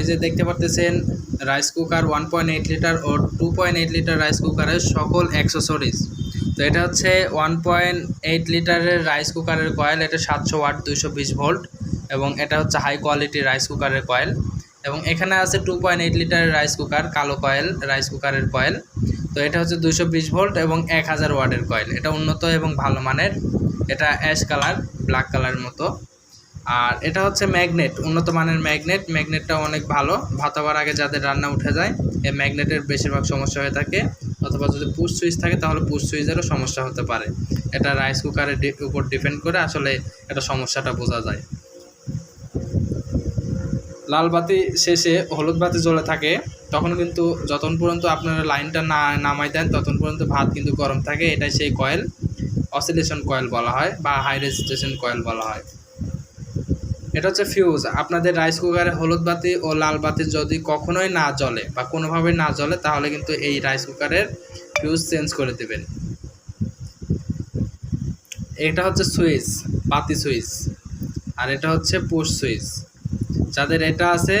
এই যে দেখতে পারতেছেন rice cooker one point eight litre ও two point eight litre rice কুকারের সকল অ্যাক্সেসরিজ তো এটা হচ্ছে ওয়ান পয়েন্ট এইট লিটারের রাইস কুকারের কয়েল এটা সাতশো ওয়াট, দুইশো বিশ ভোল্ট এবং এটা হচ্ছে হাই কোয়ালিটি রাইস কুকারের কয়েল এবং এখানে আছে টু পয়েন্ট এইট লিটারের রাইস কুকার কালো কয়েল রাইস কুকারের কয়েল তো এটা হচ্ছে দুশো বিশ ভোল্ট এবং এক হাজার ওয়াটের কয়েল এটা উন্নত এবং ভালো মানের। এটা অ্যাশ কালার ব্ল্যাক কালারের মতো। আর এটা হচ্ছে ম্যাগনেট, উন্নত মানের ম্যাগনেট। ম্যাগনেটটা অনেক ভালো। ভাত হওয়ার আগে যাদের রান্না উঠে যায় এই ম্যাগনেটের বেশিরভাগ সমস্যা হয়ে থাকে। অথবা যদি পুশ সুইচ থাকে, তাহলে পুশ সুইচেরও সমস্যা হতে পারে। এটা রাইস কুকারের উপর ডিপেন্ড করে আসলে এটা সমস্যাটা বোঝা যায়। লাল বাতি শেষে হলুদ বাতি জ্বলে থাকে, তখন কিন্তু যতক্ষণ পর্যন্ত আপনারা লাইনটা না, নামাই দেন, ততক্ষণ পর্যন্ত ভাত কিন্তু গরম থাকে। এটাই সেই কয়েল, অসিলেশন কয়েল বলা হয় বা হাই রেজিস্ট্রেশন কয়েল বলা হয়। এটা হচ্ছে ফিউজ আপনাদের রাইস কুকারে হলুদ বাতি ও লাল বাতি যদি কখনোই না জ্বলে বা কোনোভাবেই না জ্বলে, তাহলে কিন্তু এই রাইস কুকারের ফিউজ চেঞ্জ করে দেবেন। এটা হচ্ছে সুইচ, বাতি সুইচ আর এটা হচ্ছে পুশ সুইচ। যাদের এটা আছে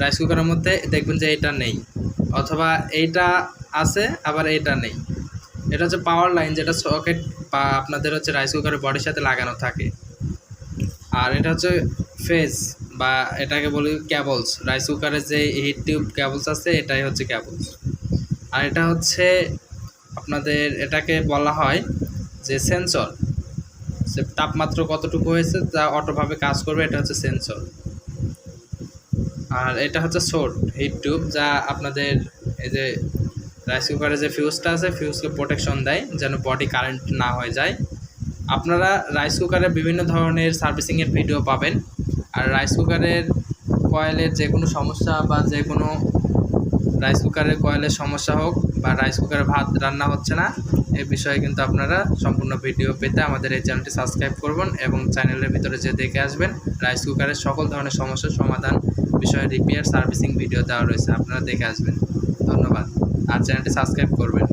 রাইস কুকারের মধ্যে দেখবেন যে এটা নেই অথবা এইটা আছে, আবার এটা নেই। এটা হচ্ছে পাওয়ার লাইন যেটা সকেট বা আপনাদের হচ্ছে রাইস কুকারের বডির সাথে লাগানো থাকে। আর এটা হচ্ছে ফেজ বা এটাকে বলি ক্যাবলস রাইস কুকারের যে হিট টিউব ক্যাবলস আছে, এটাই হচ্ছে ক্যাবলস আর এটা হচ্ছে আপনাদের এটাকে বলা হয় যে সেন্সর সে তাপমাত্রা কতটুকু হয়েছে, তা অটোভাবে কাজ করবে, এটা হচ্ছে সেন্সর আর এটা হচ্ছে সোট হিট টিউব যা আপনাদের এই যে রাইস কুকারের যে ফিউজটা আছে ফিউজকে প্রোটেকশন দেয়, যেন বডি কারেন্ট না হয়ে যায়। আপনারা রাইস কুকারের বিভিন্ন ধরনের সার্ভিসিংয়ের ভিডিও পাবেন। আর রাইস কুকারের কয়েলের যে কোনো সমস্যা বা যে কোনো রাইস কুকারের কয়েলের সমস্যা হোক বা রাইস কুকারে ভাত রান্না হচ্ছে না, এ বিষয়ে কিন্তু আপনারা সম্পূর্ণ ভিডিও পেতে আমাদের এই চ্যানেলটি সাবস্ক্রাইব করবেন এবং চ্যানেলের ভিতরে যে দেখে আসবেন রাইস কুকারের সকল ধরনের সমস্যার সমাধান বিষয়ে রিপেয়ার সার্ভিসিং ভিডিও দেওয়া রয়েছে, আপনারা দেখে আসবেন। ধন্যবাদ। আর চ্যানেলটি সাবস্ক্রাইব করবেন।